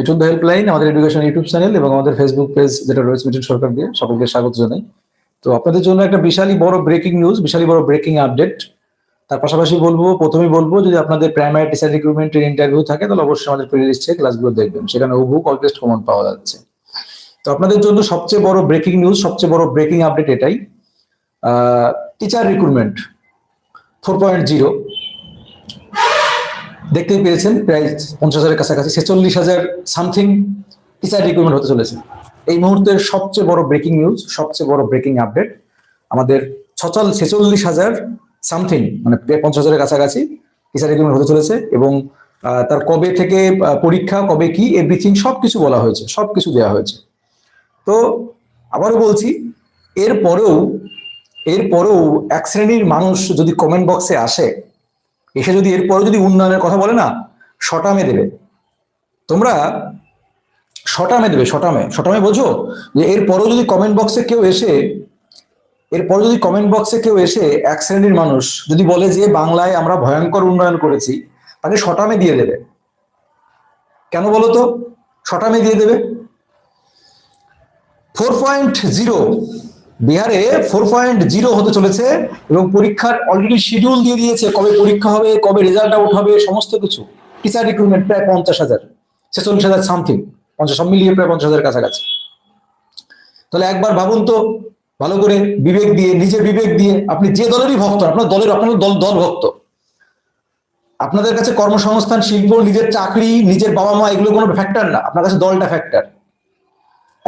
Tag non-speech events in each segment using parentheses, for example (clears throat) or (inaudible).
Mithun the helpline, আমাদের education YouTube channel এবং আমাদের ফেসবুক পেজ যেটা রয়েছে মিঠুন সরকার দিয়ে সকলকে স্বাগত জানাই। তো আপনাদের জন্য একটা বিশালই বড় ব্রেকিং নিউজ বিশালই বড় ব্রেকিং আপডেট তার পাশাপাশি বলব, প্রথমেই বলব, যদি আপনাদের প্রাইমারি টিচার রিক্রুটমেন্টের ইন্টারভিউ থাকে, তাহলে অবশ্যই আমাদের প্লে লিস্টে ক্লাসগুলো দেখবেন। সেখানে হুবহু কল টেস্ট কমন পাওয়া যাচ্ছে। তো আপনাদের জন্য সবচেয়ে বড় ব্রেকিং নিউজ সবচেয়ে বড় ব্রেকিং আপডেট এটাই teacher recruitment four point zero দেখতেই পেয়েছেন, প্রায় পঞ্চাশ হাজারের কাছাকাছি, ছেচল্লিশ হাজার সামথিং টিচার রিক্রুটমেন্ট হতে চলেছে। এই মুহূর্তের সবচেয়ে বড় ব্রেকিং নিউজ সবচেয়ে বড় ব্রেকিং আপডেট আমাদের ছচল ছেচল্লিশ হাজার সামথিং মানে পঞ্চাশ হাজারের কাছাকাছি টিচার রিক্রুটমেন্ট হতে চলেছে এবং তার কবে থেকে পরীক্ষা, কবে কি এভরিথিং সব কিছু বলা হয়েছে সব কিছু দেওয়া হয়েছে। তো আবারও বলছি, এরপরেও এরপরেও এক শ্রেণির মানুষ যদি কমেন্ট বক্সে আসে এসে যদি এরপরে যদি উন্নয়নের কথা বলে না শটামে দেবে। তোমরা শটামে দেবে শটামে শটামে বোঝো যে এরপরেও যদি কমেন্ট বক্সে কেউ এসে, এরপরে যদি কমেন্ট বক্সে কেউ এসে এক শ্রেণির মানুষ যদি বলে যে বাংলায় আমরা ভয়ঙ্কর উন্নয়ন করেছি তাকে শটামে দিয়ে দেবে। কেন বলো তো? শটামে দিয়ে দেবে। ফোর পয়েন্ট জিরো বিহারে ফোর পয়েন্ট জিরো হতে চলেছে এবং পরীক্ষার অলরেডি শিডিউল দিয়ে দিয়েছে, কবে পরীক্ষা হবে, কবে রেজাল্ট আউট হবে, সমস্ত কিছু। টিচার রিক্রুটমেন্ট প্রায় পঞ্চাশ হাজার, ছেচল্লিশ হাজার সামথিং পঞ্চাশ সব মিলিয়ে প্রায় পঞ্চাশ হাজার কাছাকাছি। তাহলে একবার ভাবুন তো, ভালো করে বিবেক দিয়ে, নিজের বিবেক দিয়ে, আপনি যে দলেরই ভক্ত, আপনার দলের, আপনার দল দল ভক্ত। আপনাদের কাছে কর্মসংস্থান, শিল্প, নিজের চাকরি, নিজের বাবা মা এগুলো কোনো ফ্যাক্টর না, আপনার কাছে দলটা ফ্যাক্টর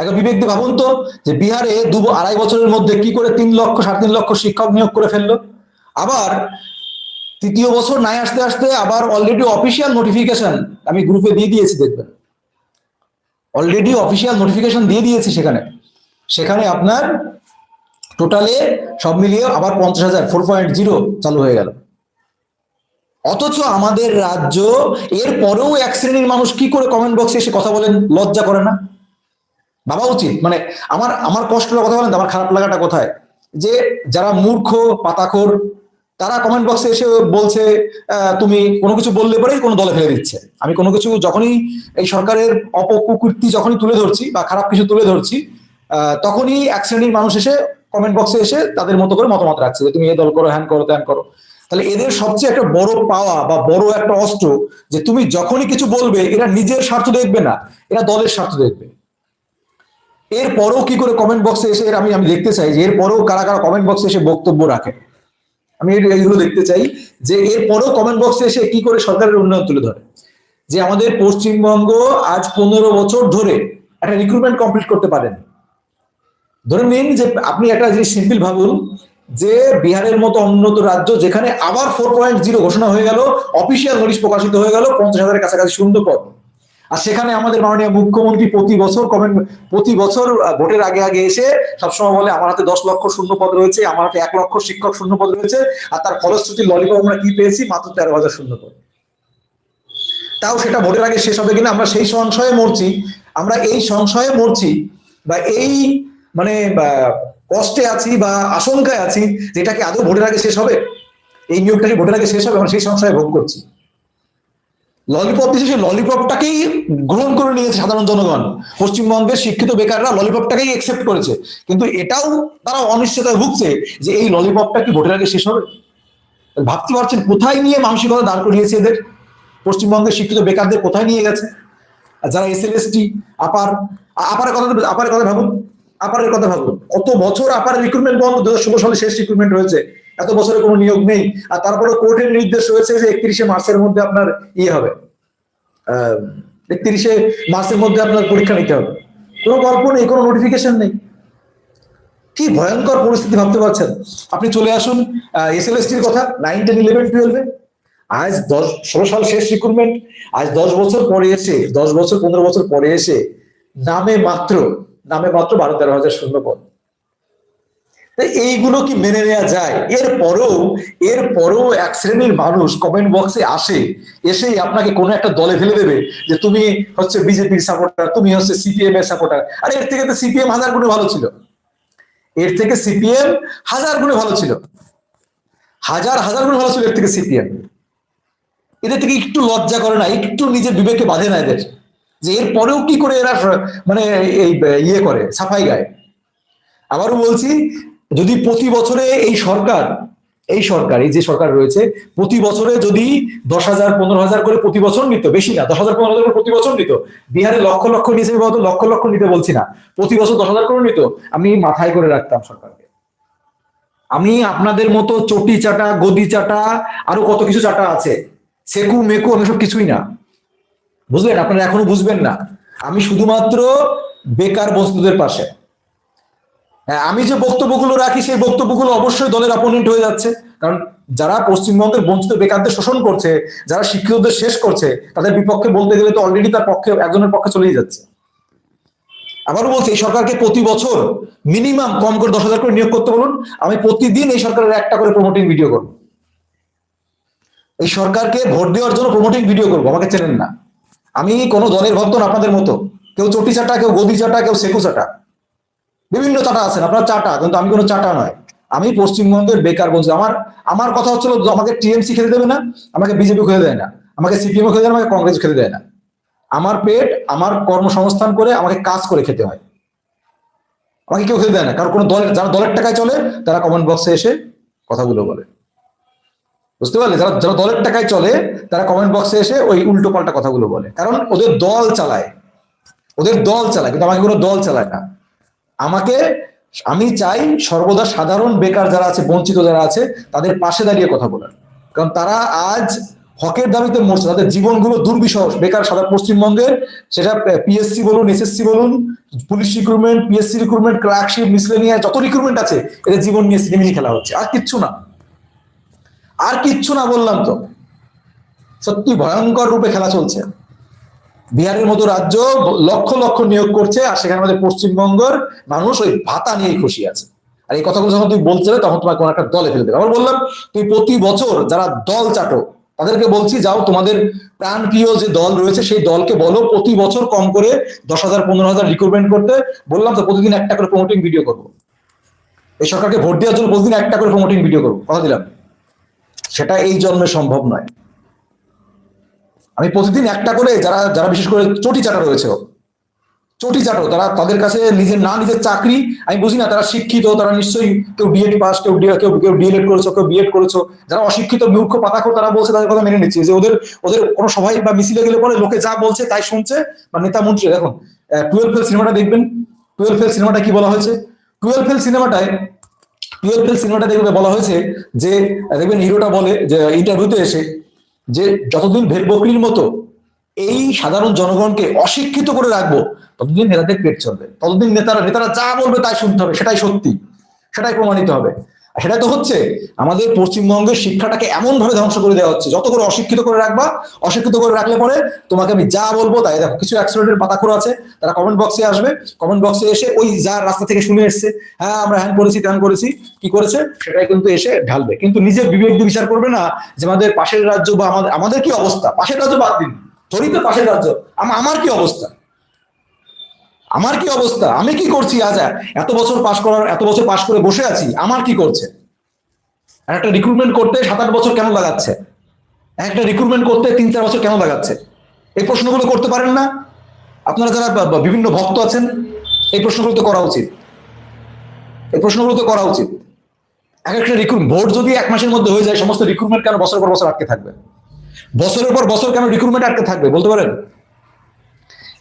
একবার বিবেক দিয়ে ভাবুন তো, যে বিহারে দু আড়াই বছরের মধ্যে কি করে তিন লক্ষ, সাড়ে তিন লক্ষ শিক্ষক নিয়োগ করে ফেলল? আবার তৃতীয় বছর নাই আসতে আসতে আবার অলরেডি অফিসিয়াল নোটিফিকেশন আমি গ্রুপে দিয়ে দিয়েছি দেখবেন। অলরেডি অফিসিয়াল নোটিফিকেশন দিয়ে দিয়েছি সেখানে। সেখানে আপনার টোটালে সব মিলিয়ে আবার পঞ্চাশ হাজার ফোর পয়েন্ট জিরো চালু হয়ে গেল। অথচ আমাদের রাজ্য, এর পরেও এক শ্রেণির মানুষ কি করে কমেন্ট বক্সে এসে কথা বলেন? লজ্জা করে না? ভাবা উচিত। মানে আমার আমার কষ্টটা কথা বলেন আমার খারাপ লাগাটা কোথায়? যে যারা মূর্খ, পাতাখোর, তারা কমেন্ট বক্সে এসে বলছে তুমি কোনো কিছু বললে পরেই কোনো দলে ফেলে দিচ্ছে। আমি কোনো কিছু যখনই এই সরকারের অপকুকীর্তি যখনই তুলে ধরছি বা খারাপ কিছু তুলে ধরছি তখনই এক শ্রেণির মানুষ এসে কমেন্ট বক্সে এসে তাদের মতো করে মতামত রাখছে যে তুমি এ দল করো, হ্যান করো, ত্যান করো। তাহলে এদের সবচেয়ে একটা বড় পাওয়া বা বড় একটা অস্ত্র যে তুমি যখনই কিছু বলবে, এরা নিজের স্বার্থ দেখবে না, এরা দলের স্বার্থ দেখবে। এরপরেও কি করে কমেন্ট বক্সে এসে আমি আমি দেখতে চাই যে এরপরেও কারা কারা কমেন্ট বক্সে এসে বক্তব্য রাখে? আমি এই- এইগুলো দেখতে চাই যে এরপরেও কমেন্ট বক্সে এসে কি করে সরকারের উন্নয়ন তুলে ধরে? যে আমাদের পশ্চিমবঙ্গ আজ পনেরো বছর ধরে একটা রিক্রুটমেন্ট কমপ্লিট করতে পারেন। ধরে নিন যে আপনি একটা জিনিস সিম্পল ভাবুন, যে বিহারের মতো উন্নত রাজ্য যেখানে আবার ফোর পয়েন্ট জিরো ঘোষণা হয়ে গেল অফিসিয়াল নোটিশ প্রকাশিত হয়ে গেল, পঞ্চাশ হাজারের কাছাকাছি শূন্য পদ আর সেখানে আমাদের মাননীয় মুখ্যমন্ত্রী প্রতি বছর কমেন্ট প্রতি বছর ভোটের আগে আগে এসে সবসময় বলে, আমার হাতে দশ লক্ষ শূন্য পদ রয়েছে, আমার হাতে এক লক্ষ শিক্ষক শূন্য পদ রয়েছে, আর তার ফলশ্রুতি ললিপপ আমরা কি পেয়েছি? মাত্র তেরো হাজার শূন্য পদ তাও সেটা ভোটের আগে শেষ হবে কিনা, আমরা সেই সংশয়ে মরছি। আমরা এই সংশয়ে মরছি বা এই মানে কষ্টে আছি বা আশঙ্কায় আছি যে এটা কি আদৌ ভোটের আগে শেষ হবে? এই নিয়োগটা কি ভোটের আগে শেষ হবে, আমরা সেই সংশয়ে ভোগ করছি। ললিপপ দিচ্ছে সেই ললিপপটাকেই গ্রহণ করে নিয়েছে সাধারণ জনগণ। পশ্চিমবঙ্গের শিক্ষিত বেকাররা ললিপপটাকেই একসেপ্ট করেছে। কিন্তু এটাও তারা অনিশ্চয়তায় ভুগছে যে এই ললিপপটা কি ভোটের আগে শেষ হবে? ভাবতে পারছেন কোথায় নিয়ে মানসিকতা দাঁড় করিয়েছে এদের? পশ্চিমবঙ্গের শিক্ষিত বেকারদের কোথায় নিয়ে গেছে? যারা এস এল এস টি আপার, আপারের কথা আপারের কথা ভাবুন। আপারের কথা ভাবুন। কত বছর আপার রিক্রুটমেন্ট বন্ধ দু ষোলো সালে শেষ রিক্রুটমেন্ট হয়েছে। এত বছরে কোনো নিয়োগ নেই। আর তারপরে কোর্টের নির্দেশ রয়েছে যে একত্রিশে মার্চের মধ্যে আপনার ইয়ে হবে। একত্রিশে মার্চের মধ্যে আপনার পরীক্ষা নিতে হবে। কোনো গল্প নেই, কোনো নোটিফিকেশন নেই। কি ভয়ঙ্কর পরিস্থিতি ভাবতে পারছেন? আপনি চলে আসুন এস এল এসটির কথা নাইন টেন ইলেভেন টুয়েলভে আজ দশ, ষোলো সাল শেষ রিক্রুটমেন্ট আজ দশ বছর পরে এসে, দশ বছর, পনেরো বছর পরে এসে, নামে মাত্র নামে মাত্র বারো তেরো হাজার শূন্য পদ। এইগুলো কি মেনে নেওয়া যায়? এরপরেও এরপরেও এক শ্রেণির মানুষ কমেন্ট বক্সে আসে, এসেই আপনাকে কোনো একটা দলে ফেলে দেবে যে তুমি হচ্ছে বিজেপির সাপোর্টার তুমি হচ্ছে সিপিএম এর সাপোর্টার আর এর থেকে তো সিপিএম হাজার গুণে ভালো ছিল। এর থেকে সিপিএম হাজার গুণে ভালো ছিল। হাজার হাজার গুণে ভালো ছিল এর থেকে সিপিএম এদের থেকে একটু লজ্জা করে না, একটু নিজের বিবেকে বাঁধে না এদের। যে এর পরেও কি করে এরা মানে এই ইয়ে করে, সাফাই গায়। আবারও বলছি যদি প্রতি বছরে এই সরকার এই সরকার, এই যে সরকার রয়েছে, প্রতি বছরে যদি দশ হাজার, পনেরো হাজার করে প্রতি বছর নিত, বেশি না, দশ হাজার, পনেরো হাজার করে প্রতি বছর নিত, বিহারে লক্ষ লক্ষ নিয়েছে বলতো লক্ষ লক্ষ নিতে বলছি না, প্রতি বছর দশ হাজার করে নিত, আমি মাথায় করে রাখতাম সরকারকে। আমি আপনাদের মতো চটি চাটা, গদি চাটা, আরও কত কিছু চাটা আছে, সেকু, মেকু, আমি সব কিছুই না। বুঝলেন? আপনারা এখনও বুঝবেন না। আমি শুধুমাত্র বেকার বস্তুদের পাশে। আমি যে বক্তব্যগুলো রাখি, সেই বক্তব্যগুলো অবশ্যই দলের অপোনেন্ট হয়ে যাচ্ছে। কারণ যারা পশ্চিমবঙ্গের বঞ্চিত বেকারদের শোষণ করছে, যারা শিক্ষিতদের শেষ করছে, তাদের বিপক্ষে বলতে গেলে তো অলরেডি তার পক্ষে, একজনের পক্ষে চলেই যাচ্ছে। আবারও বলছি, এই সরকারকে প্রতি বছর মিনিমাম কম করে দশ হাজার করে নিয়োগ করতে বলুন। আমি প্রতিদিন এই সরকারের একটা করে প্রমোটিং ভিডিও করব। এই সরকারকে ভোট দেওয়ার জন্য প্রমোটিং ভিডিও করব, আমাকে চেনেন না। আমি কোনো দলের ভক্ত না, আপনাদের মতো। কেউ চটি চাটা, কেউ গদি চাটা, কেউ সেকু চাটা। বিভিন্ন চাটা আছেন আপনার চাটা, কিন্তু আমি কোনো চাটা নয়। আমি পশ্চিমবঙ্গের বেকার বলছি আমার আমার কথা হচ্ছিল আমাকে টিএমসি খেতে দেবে না, আমাকে বিজেপি খেতে দেয় না, আমাকে সিপিএম খেতে দেয় না, আমাকে কংগ্রেস খেতে দেয় না। আমার পেট, আমার কর্মসংস্থান করে আমাকে কাজ করে খেতে হয়। আমাকে কেউ খেতে দেয় না, কারণ কোনো দলের, যারা দলের টাকায় চলে, তারা কমেন্ট বক্সে এসে কথাগুলো বলে। বুঝতে পারলে? যারা যারা দলের টাকায় চলে, তারা কমেন্ট বক্সে এসে ওই উল্টো পাল্টা কথাগুলো বলে। কারণ ওদের দল চালায়। ওদের দল চালায়, কিন্তু আমাকে কোনো দল চালায় না। আমাকে, আমি চাই সর্বদা সাধারণ বেকার যারা আছে, বঞ্চিত যারা আছে, তাদের পাশে দাঁড়িয়ে কথা বলার। কারণ তারা আজ হকের দাবিতে মরছে, তাদের জীবনগুলো দুর্বিষহ। বেকার সারা পশ্চিমবঙ্গের, সেটা পিএসসি বলুন এসএসসি বলুন, police recruitment PSC recruitment clerkship miscellaneous যত রিক্রুটমেন্ট আছে, এদের জীবন নিয়ে সিনেমিনি খেলা হচ্ছে। আর কিচ্ছু না। আর কিচ্ছু না বললাম তো। সত্যি ভয়ঙ্কর রূপে খেলা চলছে। বিহারের মতো রাজ্য লক্ষ লক্ষ নিয়োগ করছে আর সেখানে আমাদের পশ্চিমবঙ্গের মানুষ ওই ভাতা নিয়েই খুশি আছে। আর এই কথাগুলো যখন তুমি বলছিলে, তখন তোমাকে কোনো একটা দলে ফেলে দেবে আবার বললাম তুমি প্রতি বছর যারা দল চাটো, তাদেরকে বলছি, যাও, তোমাদের প্রাণপ্রিয় যে দল রয়েছে, সেই দলকে বলো, প্রতি বছর কম করে দশ হাজার, পনেরো হাজার রিক্রুটমেন্ট করতে। বললাম তো, প্রতিদিন একটা করে প্রমোটিং ভিডিও করব। এই সরকারকে ভোট দেওয়ার জন্য প্রতিদিন একটা করে প্রমোটিং ভিডিও করব। কথা দিলাম। সেটা এই জন্মে সম্ভব নয়। আমি প্রতিদিন একটা করে যারা যারা বিশেষ করে চটি চাটা রয়েছে, চটি চাটো, তারা তাদের কাছে নিজের না নিজের চাকরি, আমি বুঝি না, তারা শিক্ষিত, তারা নিশ্চয়ই কেউ ডিএড পাস কেউ কেউ কেউ ডিএলএড করেছ, কেউ বিএড করেছ, যারা অশিক্ষিত, মূর্খ পাতাখো তারা বলছে তাদের কথা মেনে নিচ্ছে। যে ওদের ওদের কোনো সভায় বা মিছিলে গেলে পরে লোকে যা বলছে তাই শুনছে, বা নেতা মন্ত্রী, দেখুন টুয়েলভ ফেল সিনেমাটা দেখবেন, টুয়েলভ ফেল সিনেমাটা কি বলা হয়েছে? টুয়েলভ ফেল সিনেমাটায়, টুয়েলভ ফেল সিনেমাটা দেখবে বলা হয়েছে যে, দেখবেন হিরোটা বলে যে ইন্টারভিউতে এসে যে যতদিন ভেদ বকরির মতো এই সাধারণ জনগণকে অশিক্ষিত করে রাখব, ততদিন নেতাদের পেট চলবে। ততদিন নেতারা নেতারা যা বলবে তাই শুনতে হবে, সেটাই সত্যি, সেটাই প্রমাণিত হবে। সেটাই তো হচ্ছে, আমাদের পশ্চিমবঙ্গের শিক্ষাটাকে এমন ভাবে ধ্বংস করে দেওয়া হচ্ছে, যত করে অশিক্ষিত করে রাখবা, অশিক্ষিত করে রাখলে পরে তোমাকে আমি যা বলব তাই দেখো, কিছু অ্যাক্সিডেন্টের পাতাখোর আছে, তারা কমেন্ট বক্সে আসবে কমেন্ট বক্সে এসে ওই যা রাস্তা থেকে শুনে এসছে হ্যাঁ আমরা হ্যান করেছি, ত্যান করেছি, কি করেছে, সেটাই কিন্তু এসে ঢালবে। কিন্তু নিজের বিবেক বিচার করবে না যে আমাদের পাশের রাজ্য বা আমাদের আমাদের কি অবস্থা? পাশের রাজ্য বাদ দিন, ধরি তো পাশের রাজ্য আমার কি অবস্থা? আমার কি অবস্থা? আমি কি করছি আজ? এত বছর পাশ করার, এত বছর পাশ করে বসে আছি, আমার কি করছে? একটা রিক্রুটমেন্ট করতে সাত আট বছর কেন লাগাচ্ছে? একটা রিক্রুটমেন্ট করতে তিন চার বছর কেন লাগাচ্ছে? এই প্রশ্নগুলো করতে পারেন না? আপনারা যারা বিভিন্ন ভক্ত আছেন, এই প্রশ্নগুলো তো করা উচিত। এই প্রশ্নগুলো তো করা উচিত। এক একটা রিক্রুট ভোট যদি এক মাসের মধ্যে হয়ে যায়, সমস্ত রিক্রুটমেন্ট কেন বছর পর বছর আটকে থাকবে? বছরের পর বছর কেন রিক্রুটমেন্ট আটকে থাকবে? বলতে পারেন?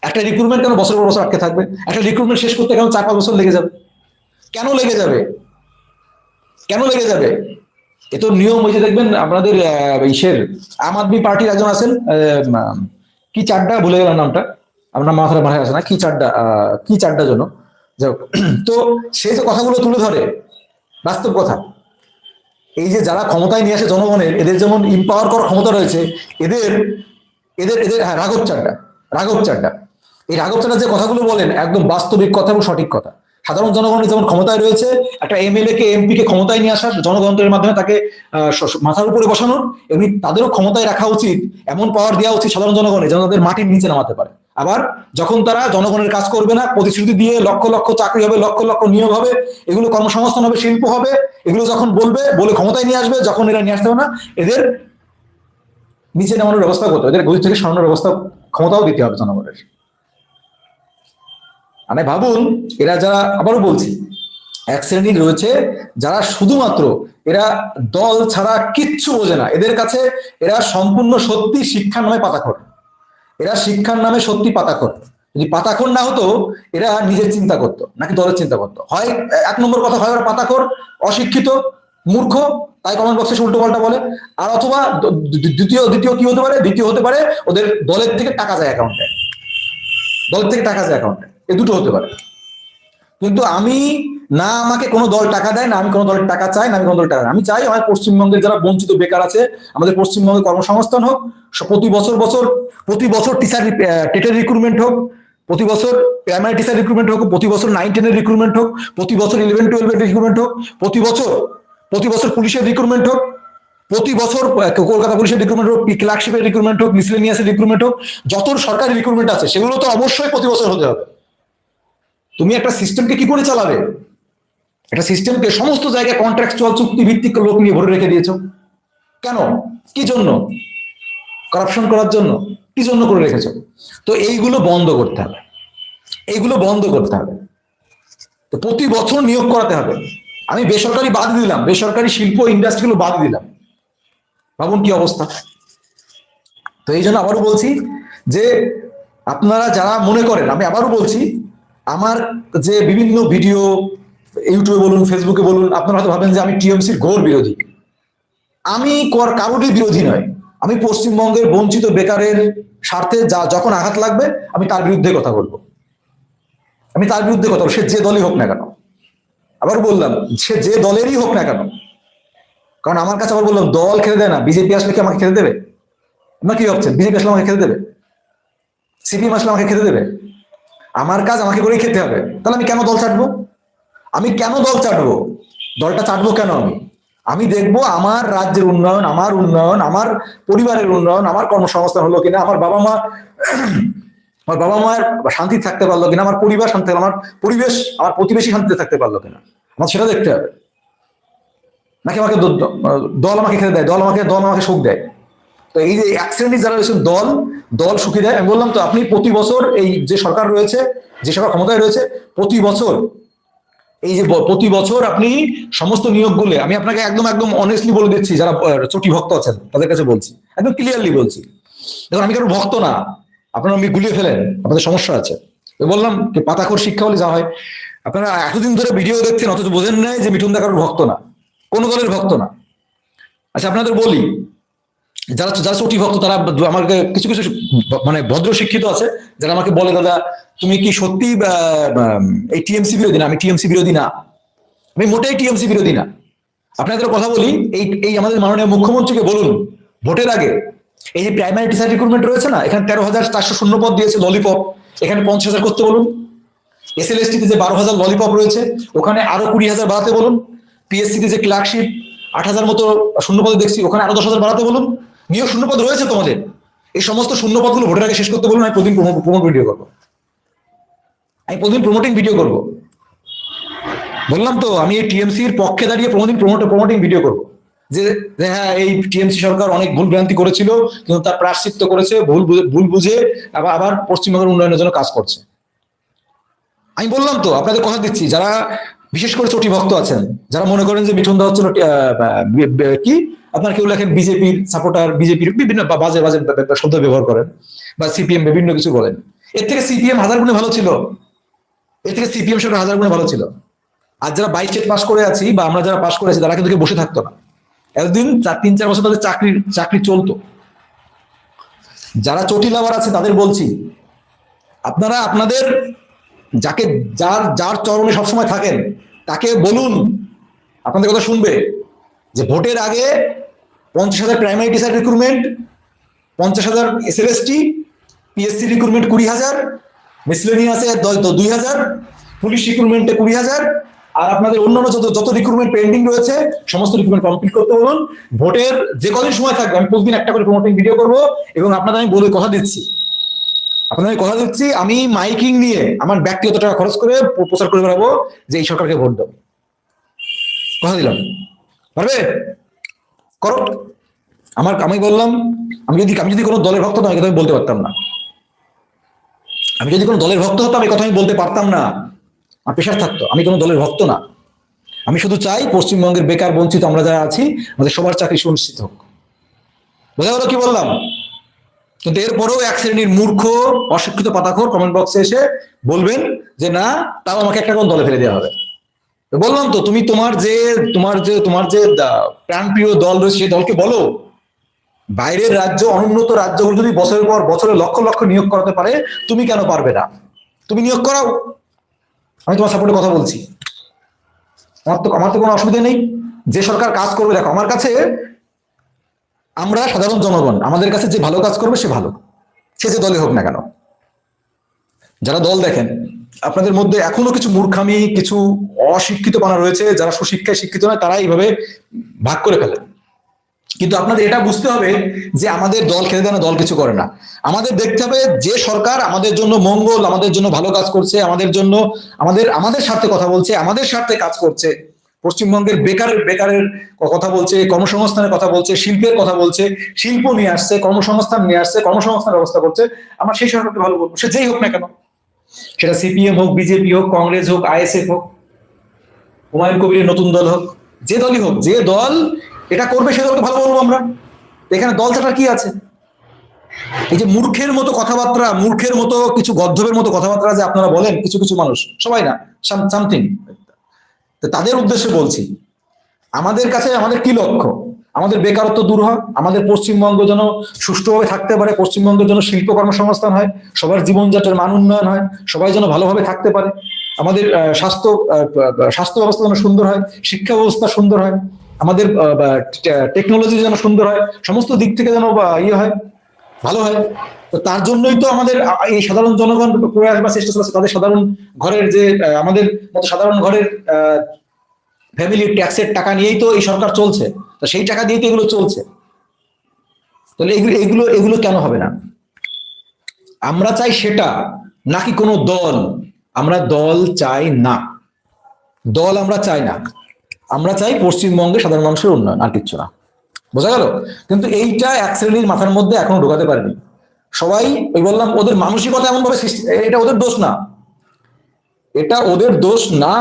একটা রিক্রুটমেন্ট কেন বছর পর বছর আটকে থাকবে? একটা রিক্রুটমেন্ট শেষ করতে কেন চার পাঁচ বছর লেগে যাবে? কেন লেগে যাবে? কেন লেগে যাবে? এ তো নিয়ম হয়েছে দেখবেন আপনাদের ইসের আম আদমি পার্টির একজন আছেন কি চারটা ভুলে গেলাম নামটা। আপনার মাথায় মাথায় আছে না? কি চারটা কি চারটা জন্য যাই (clears throat) তো সে যে কথাগুলো তুলে ধরে, বাস্তব কথা। এই যে যারা ক্ষমতায় নিয়ে আসে জনগণের, এদের যেমন ইম্পাওয়ার করার ক্ষমতা রয়েছে, এদের এদের এদের হ্যাঁ রাঘব চাড্ডা রাঘব চাড্ডা। এই রাঘব যে কথাগুলো বলেন, একদম বাস্তবিক কথা এবং সঠিক কথা। সাধারণ জনগণের যেমন ক্ষমতায় রয়েছে, একটা এমএলএ কে এমপি কে ক্ষমতায় নিয়ে আসার জনগণের মাধ্যমে তাকে মাথার উপরে বসানোর, এমনি তাদেরও ক্ষমতায় রাখা উচিত, এমন পাওয়ার দেওয়া উচিত সাধারণ জনগণের যেন তাদের মাটির নিচে নামাতে পারে। আবার যখন তারা জনগণের কাজ করবে না, প্রতিশ্রুতি দিয়ে লক্ষ লক্ষ চাকরি হবে, লক্ষ লক্ষ নিয়োগ হবে, এগুলো কর্মসংস্থান হবে, শিল্প হবে, এগুলো যখন বলবে, বলে ক্ষমতায় নিয়ে আসবে, যখন এরা নিয়ে আসতে হবে না, এদের নিচে নামানোর ব্যবস্থা করতে হবে, এদের গদি থেকে সরানোর ব্যবস্থা ক্ষমতাও দিতে হবে জনগণের। মানে ভাবুন, এরা যারা, আবারও বলছি, এক শ্রেণির রয়েছে যারা শুধুমাত্র এরা দল ছাড়া কিচ্ছু বোঝে না। এদের কাছে এরা সম্পূর্ণ সত্যি শিক্ষার নামে পাতা পাতাখর। এরা শিক্ষার নামে সত্যি পাতা পাতাখর। যদি পাতাখর না হতো, এরা নিজের চিন্তা করতো, নাকি দলের চিন্তা করতো। হয় এক নম্বর কথা, হয় ওরা পাতাখর, অশিক্ষিত, মূর্খ, তাই কমেন্ট বক্সে উল্টো পাল্টা বলে। আর অথবা দ্বিতীয় দ্বিতীয় কি হতে পারে? দ্বিতীয় হতে পারে, ওদের দলের থেকে টাকা যায় অ্যাকাউন্টে দলের থেকে টাকা যায় অ্যাকাউন্টে এ দুটো হতে পারে। কিন্তু আমি না আমাকে কোনো দল টাকা দেয়, না আমি কোনো দলের টাকা চাই, না আমি কোনো দলের টাকা আমি চাই আমার পশ্চিমবঙ্গের যারা বঞ্চিত বেকার আছে, আমাদের পশ্চিমবঙ্গে কর্মসংস্থান হোক প্রতি বছর বছর, প্রতি বছর টিচার টেটের রিক্রুটমেন্ট হোক, প্রতি বছর প্রাইমারি টিচার রিক্রুটমেন্ট হোক, প্রতি বছর নাইন টেনের রিক্রুটমেন্ট হোক, প্রতি বছর ইলেভেন টুয়েলভের রিক্রুটমেন্ট হোক, প্রতি বছর প্রতি বছর পুলিশের রিক্রুটমেন্ট হোক, প্রতি বছর কলকাতা পুলিশের রিক্রুটমেন্ট হোক ক্লার্কশিপের রিক্রুটমেন্ট হোক মিসলেনিয়াসের রিক্রুটমেন্ট হোক, যত সরকারি রিক্রুটমেন্ট আছে, সেগুলো তো অবশ্যই প্রতি বছর হতে হবে। তুমি একটা সিস্টেমকে কি করে চালাবে? একটা সিস্টেমকে সমস্ত জায়গায় কন্ট্রাকচুয়াল চুক্তি ভিত্তিক লোক নিয়ে ভরে রেখে দিয়েছ। কেন? কি জন্য? করাপশন করার জন্য? কি জন্য করে রেখেছ? তো এইগুলো বন্ধ করতে হবে। এইগুলো বন্ধ করতে হবে। তো প্রতি বছর নিয়োগ করাতে হবে। আমি বেসরকারি বাদ দিলাম। বেসরকারি শিল্প ইন্ডাস্ট্রিগুলো বাদ দিলাম। ভাবুন কি অবস্থা? তো এই জন্য আবারও বলছি যে আপনারা যারা মনে করেন, আমি আবারও বলছি আমার যে বিভিন্ন ভিডিও ইউটিউবে বলুন ফেসবুকে বলুন, আপনারা হয়তো ভাবেন যে আমি টিএমসির ঘোর বিরোধী। আমি কর কারোরই বিরোধী নয়। আমি পশ্চিমবঙ্গের বঞ্চিত বেকারের স্বার্থে যা, যখন আঘাত লাগবে, আমি তার বিরুদ্ধে কথা বলব। আমি তার বিরুদ্ধে কথা বলব। সে যে দলই হোক না কেন। আবার বললাম, সে যে দলেরই হোক না কেন। কারণ আমার কাছে আবার বললাম, দল খেতে দেয় না। বিজেপি আসলে কি আমাকে খেতে দেবে? আপনার কি ভাবছেন? বিজেপি আসলে আমাকে খেতে দেবে? সিপিএম আসলে আমাকে খেতে দেবে? আমার কাজ আমাকে করেই খেতে হবে। তাহলে আমি কেন দল চাটবো? আমি কেন দল চাটবো? দলটা চাটবো কেন আমি? আমি দেখব আমার রাজ্যের উন্নয়ন, আমার উন্নয়ন, আমার পরিবারের উন্নয়ন, আমার কর্মসংস্থান হলো কিনা, আমার বাবা মা, আমার বাবা মায়ের শান্তি থাকতে পারল কিনা, আমার পরিবার শান্তি আমার পরিবেশ, আমার প্রতিবেশী শান্তিতে থাকতে পারল কিনা? আমার সেটা দেখতে হবে। নাকি আমাকে দল আমাকে খেতে দেয়? দল আমাকে দল আমাকে সুখ দেয়? তো এই যে শ্রেণির যারা রয়েছেন দল দল সুখী দেয়। আমি বললাম তো, আপনি প্রতি বছর এই যে সরকার রয়েছে, যে সরকার ক্ষমতায় রয়েছে, প্রতি বছর এই যে প্রতি বছর আপনি সমস্ত নিয়োগ নিয়োগগুলো, আমি আপনাকে একদম একদম অনেস্টলি বলে দিচ্ছি, যারা চটি ভক্ত আছেন, তাদের কাছে বলছি, একদম ক্লিয়ারলি বলছি। দেখুন, আমি কারও ভক্ত না, আপনারা আমি গুলিয়ে ফেলেন, আপনাদের সমস্যা আছে। বললাম যে পাতাখোর শিক্ষা হলে যা হয়। আপনারা এতদিন ধরে ভিডিও দেখছেন, অথচ বোঝেন নাই যে মিঠুন দা কারোর ভক্ত না, কোনো দলের ভক্ত না। আচ্ছা আপনাদের বলি যারা যারা চটি ভক্ত তারা আমাকে কিছু কিছু মানে ভদ্র শিক্ষিত আছে, যারা আমাকে বলে, দাদা, তুমি কি সত্যি এই টিএমসি বিরোধী না? আমি টিএমসি বিরোধী না। আমি মোটেই টিএমসি বিরোধী না। আপনাদের কথা বলি, এই এই আমাদের মাননীয় মুখ্যমন্ত্রীকে বলুন, ভোটের আগে এই যে প্রাইমারি টিচার রিক্রুটমেন্ট রয়েছে না, এখানে তেরো হাজার চারশো শূন্য পদ দিয়েছে ললিপপ। এখানে পঞ্চাশ হাজার করতে বলুন। এসএলএসটিতে যে বারো হাজার ললিপপ রয়েছে, ওখানে আরও কুড়ি হাজার বাড়াতে বলুন। পিএসসিতে যে ক্লার্কশিপ, আট হাজার মতো শূন্য পদে দেখছি, ওখানে আরও দশ হাজার বাড়াতে বলুন। নিয়োগ শূন্যপদ রয়েছে তোমাদের। এই সমস্ত শূন্যপদগুলো ভোটের আগে শেষ করতে বলুন, আমি প্রতিদিন প্রমোট ভিডিও করব। আমি প্রতিদিন প্রমোটিং ভিডিও করব। বললাম তো, আমি এই টিএমসির পক্ষে দাঁড়িয়ে প্রমোদিন প্রমোট প্রমোটিং ভিডিও করব। যে হ্যাঁ এই টিএমসি সরকার অনেক ভুল ভ্রান্তি করেছিল, কিন্তু তার প্রাশ্চিত্য করেছে, ভুল ভুল বুঝে আবার আবার পশ্চিমবঙ্গের উন্নয়নের জন্য কাজ করছে। আমি বললাম তো, আপনাদের কথা দিচ্ছি, যারা বিশেষ করে চটি ভক্ত আছেন, যারা মনে করেন যে মিঠুন দা হচ্ছিল কি? আপনার কেউ লেখেন বিজেপির সাপোর্টার বিজেপির বিভিন্ন বাজে বাজে শব্দ ব্যবহার করেন বা সিপিএম বিভিন্ন কিছু বলেন। এর থেকে সিপিএম হাজার গুণে ভালো ছিল। এর থেকে সিপিএম সরকার হাজার গুণে ভালো ছিল। আর যারা বাইশ চেট পাস করে আছি বা আমরা যারা পাস করেছি তারা কিন্তু বসে থাকতো না। এতদিন চার, তিন, চার বছর তাদের চাকরি চাকরি চলতো। যারা চটি লাভার আছে, তাদের বলছি, আপনারা আপনাদের যাকে যার যার চরণে সবসময় থাকেন, তাকে বলুন, আপনাদের কথা শুনবে যে ভোটের আগে পঞ্চাশ হাজার প্রাইমারি টিচার রিক্রুটমেন্ট পঞ্চাশ হাজার এসএলএসটি পিএসসি রিক্রুটমেন্ট কুড়ি হাজার মিসলেনিয়াসে দুই হাজার পুলিশ রিক্রুটমেন্টে কুড়ি হাজার, আর আপনাদের অন্যান্য যত যত রিক্রুটমেন্ট পেন্ডিং রয়েছে, সমস্ত রিক্রুটমেন্ট কমপ্লিট করতে বলুন। ভোটের যে কদিন সময় থাকবে, আমি প্রতিদিন একটা করে প্রমোটিং ভিডিও করব, এবং আপনাদের আমি বলে কথা দিচ্ছি। আপনাদের কথা দিচ্ছি, আমি মাইকিং নিয়ে আমার ব্যক্তিগত টাকা খরচ করে প্রচার করে বেড়াবো যে এই সরকারকে ভোট দেবো। কথা দিলাম। পারবে? করো। আমার আমি বললাম, আমি যদি আমি যদি কোনো দলের ভক্ত নয় আমি বলতে পারতাম না। আমি যদি কোনো দলের ভক্ত হতাম, এই কথা আমি বলতে পারতাম না। আমার পেশার থাকতো, আমি কোনো দলের ভক্ত না। আমি শুধু চাই পশ্চিমবঙ্গের বেকার, বঞ্চিত আমরা যারা আছি, আমাদের সবার চাকরি সুনিশ্চিত হোক। বোঝা গেল কি বললাম? কিন্তু এরপরেও এক শ্রেণির মূর্খ, অশিক্ষিত পাতাখোর কমেন্ট বক্সে এসে বলবেন যে, না, তাও আমাকে একটা কোন দলে ফেলে দেওয়া হবে। বললাম তো, তুমি তোমার যে তোমার যে তোমার যে প্রাণপ্রিয় দল রয়েছে, সেই দলকে বলো। বাইরের রাজ্য, অনুন্নত রাজ্যগুলো যদি বছরের পর বছরে লক্ষ লক্ষ নিয়োগ করাতে পারে, তুমি কেন পারবে না? তুমি নিয়োগ করাও। আমি তোমার সাপোর্টে কথা বলছি। আমার তো আমার তো কোনো অসুবিধা নেই। যে সরকার কাজ করবে, দেখো, আমার কাছে আমরা সাধারণ জনগণ, আমাদের কাছে যে ভালো কাজ করবে, সে ভালো। সে যে দলে হোক না কেন। যারা দল দেখেন আপনাদের মধ্যে এখনও কিছু মূর্খামি, কিছু অশিক্ষিত পানা রয়েছে, যারা সুশিক্ষায় শিক্ষিত নয়, তারা এইভাবে ভাগ করে ফেলে। কিন্তু আপনাদের এটা বুঝতে হবে যে আমাদের দল খেতে দেয় না দল কিছু করে না। আমাদের দেখতে হবে যে সরকার আমাদের জন্য মঙ্গল, আমাদের জন্য ভালো কাজ করছে, আমাদের জন্য, আমাদের আমাদের স্বার্থে কথা বলছে, আমাদের স্বার্থে কাজ করছে। পশ্চিমবঙ্গের বেকারের বেকারের কথা বলছে, কর্মসংস্থানের কথা বলছে, শিল্পের কথা বলছে, শিল্প নিয়ে আসছে, কর্মসংস্থান নিয়ে আসছে, কর্মসংস্থান ব্যবস্থা করছে। আমরা সেই সরকারকে ভালো বলব, সে যেই হোক না কেন। সেটা সিপিএম হোক, বিজেপি হোক, কংগ্রেস হোক, আইএসএফ হোক, হুমায়ুন কবিরের নতুন দল হোক, যে দলই হোক, যে দল এটা করবে, সে দলকে ভালো বলব আমরা। এখানে দল ছাড়া কি আছে? এই যে মূর্খের মতো কথাবার্তা, মূর্খের মতো কিছু গদ্ধবের মতো কথাবার্তা যে আপনারা বলেন, কিছু কিছু মানুষ, সবাই না সামথিং। তাদের উদ্দেশ্যে বলছি, আমাদের কাছে আমাদের কি লক্ষ্য? আমাদের বেকারত্ব দূর হয়, আমাদের পশ্চিমবঙ্গ যেন সুষ্ঠুভাবে থাকতে পারে পশ্চিমবঙ্গের জন্য শিল্প কর্মসংস্থান হয়, সবার জীবনযাত্রার মান উন্নয়ন হয়, সবাই যেন ভালোভাবে থাকতে পারে, আমাদের স্বাস্থ্য স্বাস্থ্য ব্যবস্থা যেন সুন্দর হয়, শিক্ষা ব্যবস্থা সুন্দর হয়, আমাদের টেকনোলজি যেন সুন্দর হয়, সমস্ত দিক থেকে যেন ইয়ে হয়, ভালো হয়, তো তার জন্যই তো আমাদের এই সাধারণ জনগণ প্রয়াস বা চেষ্টা চলছে তাদের সাধারণ ঘরের যে আমাদের মতো সাধারণ ঘরের ফ্যামিলির ট্যাক্সের টাকা নিয়েই তো এই সরকার চলছে। তো সেই টাকা দিয়ে তো এগুলো চলছে। তাহলে এগুলো এগুলো এগুলো কেন হবে না? আমরা চাই সেটা, নাকি কোনো দল? আমরা দল চাই না। দল আমরা চাই না। আমরা চাই পশ্চিমবঙ্গে সাধারণ মানুষের উন্নয়ন, আর কিচ্ছু না। বোঝা গেল? কিন্তু এইটা এক শ্রেণির মাথার মধ্যে এখনও ঢোকাতে পারেনি। সবাই, ওই বললাম, ওদের মানসিকতা এমন ভাবে এটা ওদের দোষ না। এটা ওদের দোষ না।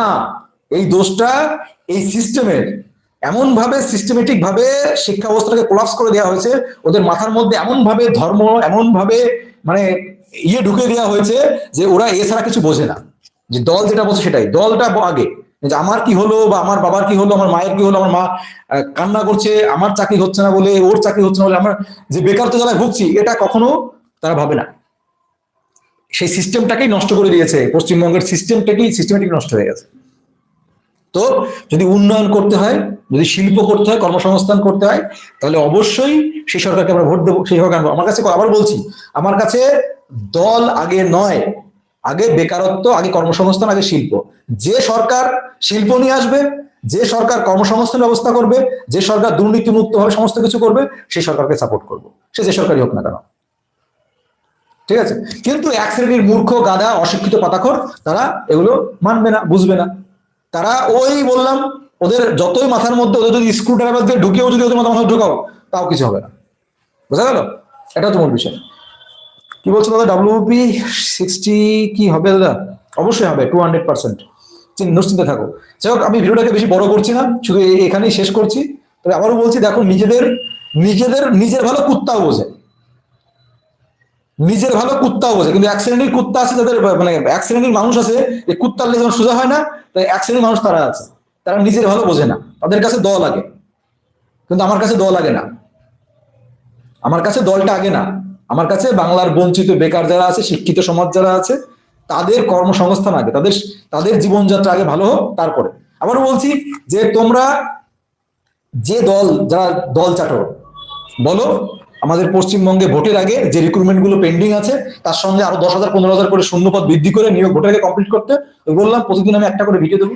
এই দোষটা এই সিস্টেমের এমন ভাবে সিস্টেমেটিক ভাবে শিক্ষা ব্যবস্থাটাকে কোলাপস করে দেওয়া হয়েছে, ওদের মাথার মধ্যে এমন ভাবে ধর্ম এমন ভাবে মানে ইয়ে ঢুকে দেওয়া হয়েছে যে ওরা এছাড়া কিছু বোঝে না। যে দল যেটা বলছে সেটাই। দলটা আগে। যে আমার কি হলো বা আমার বাবার কি হলো, আমার মায়ের কি হলো, আমার মা কান্না করছে, আমার চাকরি হচ্ছে না বলে, ওর চাকরি হচ্ছে না বলে, আমার যে বেকারত্ব জ্বালায় ভুগছি, এটা কখনো তারা ভাবে না। সেই সিস্টেমটাকেই নষ্ট করে দিয়েছে। পশ্চিমবঙ্গের সিস্টেমটাকেই সিস্টেমেটিক নষ্ট হয়ে গেছে। তো যদি উন্নয়ন করতে হয়, যদি শিল্প করতে হয়, কর্মসংস্থান করতে হয়, তাহলে অবশ্যই সেই সরকারকে আমরা ভোট দেবো সেই সরকার। আমার কাছে আবার বলছি, আমার কাছে দল আগে নয়, আগে বেকারত্ব, আগে কর্মসংস্থান, আগে শিল্প। যে সরকার শিল্প নিয়ে আসবে, যে সরকার কর্মসংস্থান ব্যবস্থা করবে, যে সরকার দুর্নীতিমুক্ত ভাবে সমস্ত কিছু করবে সেই সরকারকে সাপোর্ট করব। সে যে সরকারই হোক না কেন। ঠিক আছে? কিন্তু এক শ্রেণির মূর্খ গাদা অশিক্ষিত, পাতাখর, তারা এগুলো মানবে না, বুঝবে না। তারা ওই বললাম, ওদের যতই মাথার মধ্যে, ওদের যদি স্ক্রু ড্রাইভার দিয়ে ঢুকেও যদি ওদের মাথা মাথা ঢুকাও, তাও কিছু হবে না। বোঝা গেল? এটা মূল বিষয়। কি বলছো দাদা? ডাব্লিউপি সিক্সটি কি হবে দাদা? অবশ্যই হবে টু হান্ড্রেড পার্সেন্ট নিশ্চিন্তে থাকো। যাই হোক, আমি ভিডিওটাকে বেশি বড় করছি না, শুধু এখানেই শেষ করছি। তবে আবারও বলছি, দেখো, নিজেদের নিজেদের, নিজের ভালো কুত্তাও বোঝে। নিজের ভালো কুত্তাও বোঝে কিন্তু এক শ্রেণির কুত্তা আছে যাদের মানে এক শ্রেণির মানুষ আছে, এই কুত্তার লেগে যেমন সোজা হয় না, তাই এক শ্রেণির মানুষ তারা আছে। তারা নিজের ভালো বোঝে না। তাদের কাছে দল লাগে। কিন্তু আমার কাছে দল লাগে না। আমার কাছে দলটা আগে না। আমার কাছে বাংলার বঞ্চিত বেকার যারা আছে, শিক্ষিত সমাজ যারা আছে, তাদের কর্মসংস্থান আগে। তাদের তাদের জীবনযাত্রা আগে ভালো হোক, তারপরে। আবারও বলছি যে তোমরা যে দল, যারা দল চাটো, বলো আমাদের পশ্চিমবঙ্গে ভোটের আগে যে রিক্রুটমেন্টগুলো পেন্ডিং আছে, তার সঙ্গে আরও দশ হাজার, পনেরো হাজার করে শূন্যপদ বৃদ্ধি করে নিয়োগ, ভোটের আগে কমপ্লিট করতে বললাম, প্রতিদিন আমি একটা করে ভিডিও দেবো।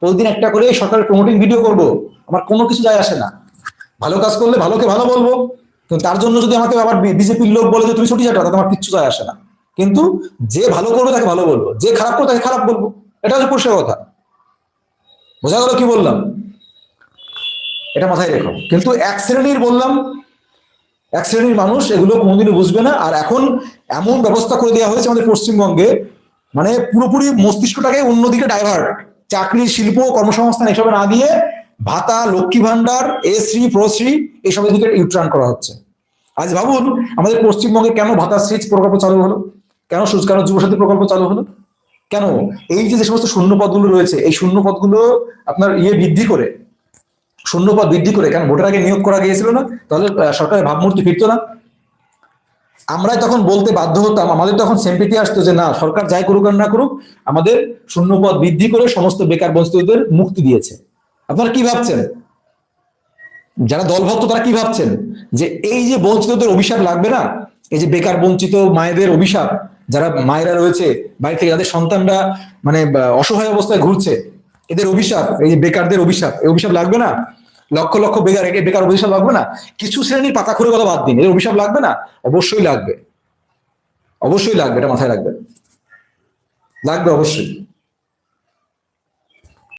প্রতিদিন একটা করে সরকারের প্রমোটিং ভিডিও করব। আমার কোনো কিছু যায় আসে না। ভালো কাজ করলে ভালোকে ভালো বলব। কিন্তু তার জন্য যদি আমাকে আবার বিজেপির লোক বলে যে, তুমি ছুটি তাতে আমার কিচ্ছু যায় আসে না। কিন্তু যে ভালো করবে তাকে ভালো বলব। যে খারাপ করবে তাকে খারাপ বলব। এটা হচ্ছে পরিষ্কার কথা। বোঝা গেল কি বললাম? এটা মাথায় রেখো। কিন্তু এক শ্রেণির বললাম এক শ্রেণির মানুষ, এগুলো কোনোদিনই বুঝবে না। আর এখন এমন ব্যবস্থা করে দেওয়া হয়েছে আমাদের পশ্চিমবঙ্গে মানে পুরোপুরি মস্তিষ্কটাকে অন্যদিকে ডাইভার্ট চাকরি, শিল্প, কর্মসংস্থান এসবে না দিয়ে ভাতা, লক্ষ্মী ভান্ডার এ শ্রী প্রশ্রী এসবের দিকে ইউট্রান করা হচ্ছে। আজ ভাবুন, আমাদের পশ্চিমবঙ্গে কেন ভাতা সেচ প্রকল্প চালু হলো? কেন সু- কেন যুবসাথী প্রকল্প চালু হলো? কেন? এই যে যে সমস্ত শূন্য পদগুলো রয়েছে, এই শূন্য পদগুলো আপনার ইয়ে বৃদ্ধি করে শূন্য পদ বৃদ্ধি করে, কারণ ভোটের আগে নিয়োগ করা গিয়েছিল না, তাহলে সরকারের ভাবমূর্তি ফিরতো না। আমরাই তখন বলতে বাধ্য হতাম, আমাদের তখন সেম্পিটি আসতো যে না, সরকার যাই করুক আর না করুক, আমাদের শূন্য পদ বৃদ্ধি করে সমস্ত বেকার বঞ্চিতদের মুক্তি দিয়েছে। আপনারা কি ভাবছেন? যারা দলভক্ত, তারা কি ভাবছেন? যে এই যে বঞ্চিতদের অভিশাপ লাগবে না? এই যে বেকার বঞ্চিত মায়েদের অভিশাপ, যারা মায়েরা রয়েছে, বাড়ি থেকে যাদের সন্তানরা মানে অসহায় অবস্থায় ঘুরছে, এদের অভিশাপ, এই যে বেকারদের অভিশাপ, এই অভিশাপ লাগবে না? লক্ষ লক্ষ বেকার বেকার অভিশাপ লাগবে না। কিছু শ্রেণির পাতা খুঁড়ে কথা বাদ দিন এর অভিশাপ লাগবে না? অবশ্যই লাগবে। অবশ্যই লাগবে, এটা মাথায় রাখবেন। লাগবে অবশ্যই।